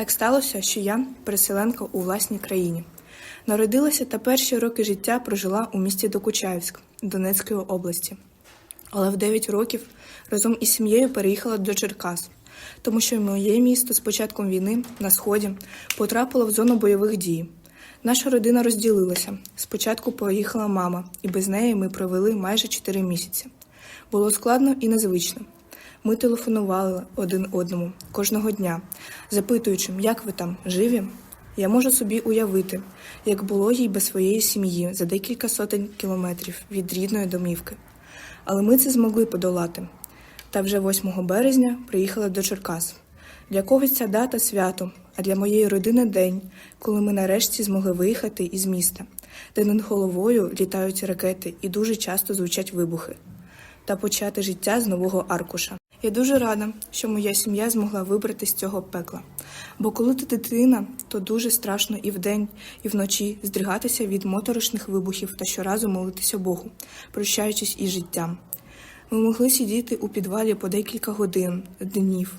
Так сталося, що я переселенка у власній країні. Народилася та перші роки життя прожила у місті Докучаївськ Донецької області. Але в 9 років разом із сім'єю переїхала до Черкас, тому що моє місто з початком війни на сході потрапило в зону бойових дій. Наша родина розділилася. Спочатку поїхала мама, і без неї ми провели майже 4 місяці. Було складно і незвично. Ми телефонували один одному кожного дня, запитуючи, як ви там живі. Я можу собі уявити, як було їй без своєї сім'ї за декілька сотень кілометрів від рідної домівки. Але ми це змогли подолати. Та вже 8 березня приїхали до Черкас. Для когось ця дата свято, а для моєї родини день, коли ми нарешті змогли виїхати із міста, де над головою літають ракети і дуже часто звучать вибухи, та почати життя з нового аркуша. Я дуже рада, що моя сім'я змогла вибрати з цього пекла. Бо коли ти дитина, то дуже страшно і вдень, і вночі здригатися від моторошних вибухів та щоразу молитися Богу, прощаючись із життям. Ми могли сидіти у підвалі по декілька годин, днів,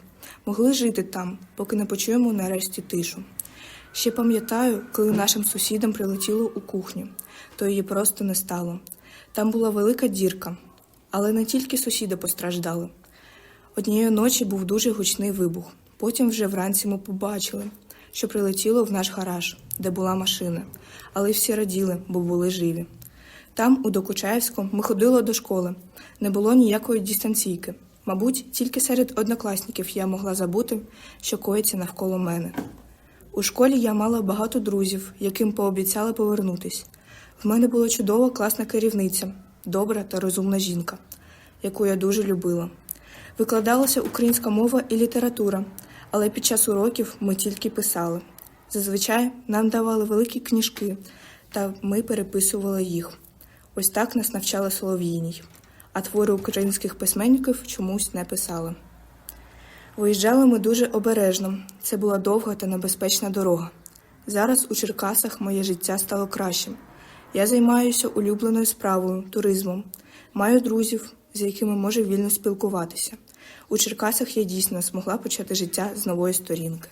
могли жити там, поки не почуємо нарешті тишу. Ще пам'ятаю, коли нашим сусідам прилетіло у кухню, то її просто не стало. Там була велика дірка, але не тільки сусіди постраждали. Однієї ночі був дуже гучний вибух. Потім вже вранці ми побачили, що прилетіло в наш гараж, де була машина, але всі раділи, бо були живі. Там, у Докучаєвську, ми ходили до школи. Не було ніякої дистанційки. Мабуть, тільки серед однокласників я могла забути, що коїться навколо мене. У школі я мала багато друзів, яким пообіцяли повернутись. В мене була чудова класна керівниця, добра та розумна жінка, яку я дуже любила. Викладалася українська мова і література, але під час уроків ми тільки писали. Зазвичай нам давали великі книжки, та ми переписували їх. Ось так нас навчали Солов'їній, а твори українських письменників чомусь не писали. Виїжджали ми дуже обережно. Це була довга та небезпечна дорога. Зараз у Черкасах моє життя стало кращим. Я займаюся улюбленою справою, туризмом, маю друзів, з якими може вільно спілкуватися. У Черкасах я дійсно змогла почати життя з нової сторінки.